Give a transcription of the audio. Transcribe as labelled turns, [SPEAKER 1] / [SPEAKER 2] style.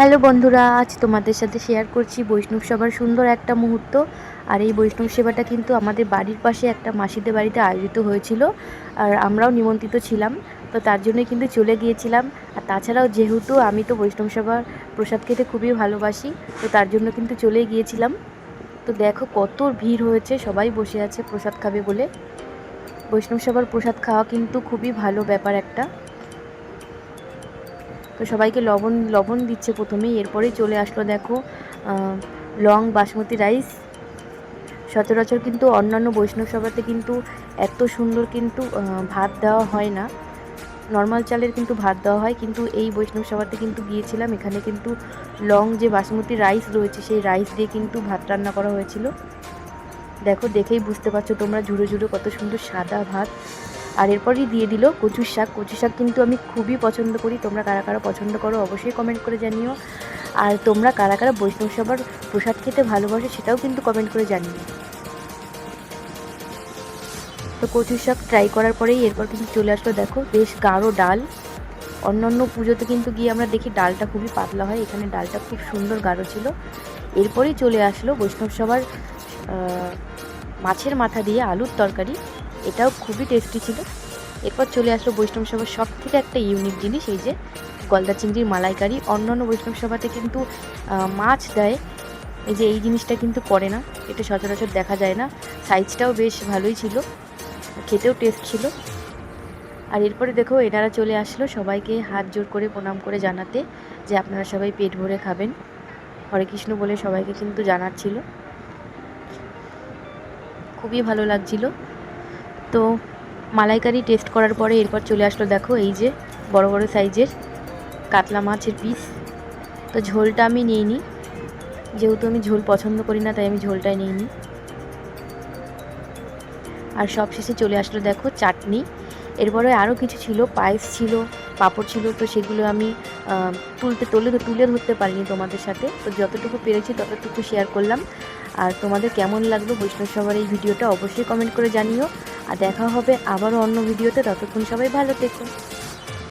[SPEAKER 1] Hello বন্ধুরা, আজ তোমাদের সাথে শেয়ার করছি বৈষ্ণব সভার সুন্দর একটা মুহূর্ত। আর এই বৈষ্ণব সেবাটা কিন্তু আমাদের বাড়ির পাশে একটা মাসিদের বাড়িতে আয়োজিত হয়েছিল। আর আমরাও নিমন্ত্রিত ছিলাম, তো তার জন্যই কিন্তু চলে গিয়েছিলাম। আর তাছাড়াও যেহেতু আমি তো বৈষ্ণব সভার প্রসাদ খেতে খুবই ভালোবাসি, তো তার জন্য কিন্তু চলে গিয়েছিলাম। তো দেখো কত ভিড় হয়েছে, সবাই বসে আছে প্রসাদ খাবে বলে। বৈষ্ণব সভার প্রসাদ খাওয়া কিন্তু খুবই ভালো ব্যাপার একটা। তো সবাইকে লবণ লবণ দিচ্ছে প্রথমেই, এরপরেই চলে আসলো দেখো লং বাসমতি রাইস। সচরাচর কিন্তু অন্যান্য বৈষ্ণব সভাতে কিন্তু এত সুন্দর কিন্তু ভাত দেওয়া হয় না। নর্মাল চালের কিন্তু ভাত দেওয়া হয়, কিন্তু এই বৈষ্ণব সভাতে কিন্তু গিয়েছিলাম, এখানে কিন্তু লং যে বাসমতি রাইস রয়েছে, সেই রাইস দিয়ে কিন্তু ভাত রান্না করা হয়েছিল। দেখো, দেখেই বুঝতে পারছ তোমরা, ঝুড়ো ঝুড়ো কত সুন্দর সাদা ভাত। আর এরপরই দিয়ে দিল কচুর শাক। কচুর শাক কিন্তু আমি খুবই পছন্দ করি। তোমরা কারা কারা পছন্দ করো অবশ্যই কমেন্ট করে জানিও। আর তোমরা কারা কারা বৈষ্ণব সবার প্রসাদ খেতে ভালোবাসো সেটাও কিন্তু কমেন্ট করে জানিও। তো কচুর শাক ট্রাই করার পরেই এরপর কিন্তু চলে আসলো দেখো বেশ গাঢ় ডাল। অন্য অন্য পুজোতে কিন্তু গিয়ে আমরা দেখি ডালটা খুবই পাতলা হয়। এখানে ডালটা খুব সুন্দর গাঢ় ছিল। এরপরেই চলে আসলো বৈষ্ণব সবার মাছের মাথা দিয়ে আলুর তরকারি। এটাও খুবই টেস্টি ছিল। এরপর চলে আসলো বৈষ্ণব সভার সব থেকে একটা ইউনিক জিনিস, এই যে গলদা চিংড়ির মালাইকারি। অন্যান্য বৈষ্ণব সভাতে কিন্তু মাছ দেয়। এই যে এই জিনিসটা কিন্তু করে না, এটা সচরাচর দেখা যায় না। সাইজটাও বেশ ভালোই ছিল, খেতেও টেস্ট ছিল। আর এরপরে দেখো, এনারা চলে আসলো সবাইকে হাত জোর করে প্রণাম করে জানাতে যে আপনারা সবাই পেট ভরে খাবেন। হরে কৃষ্ণ বলে সবাইকে কিন্তু জানাচ্ছিল। খুবই ভালো লাগছিল। তো মালাইকারি টেস্ট করার পরে এরপর চলে আসলো দেখো এই যে বড় বড় সাইজের কাতলা মাছের পিস তো ঝোলটা আমি নিইনি। যেহেতু আমি ঝোল পছন্দ করি না, তাই আমি ঝোলটাই নিইনি। আর সব শেষে চলে আসলো দেখো চাটনি। এরপরে আরও কিছু ছিল, পায়েস ছিল পাঁপড় ছিল, তো সেগুলো আমি তুলতে তুলে তুলে ধরতে পারিনি তোমাদের সাথে। তো যতটুকু পেরেছি ততটুকু শেয়ার করলাম। আর তোমাদের কেমন লাগল বৈষ্ণব সবার এই ভিডিওটা অবশ্যই কমেন্ট করে জানিও। আর দেখা হবে আবারও অন্য ভিডিওতে। ততক্ষণ সবাই ভালো থেকো।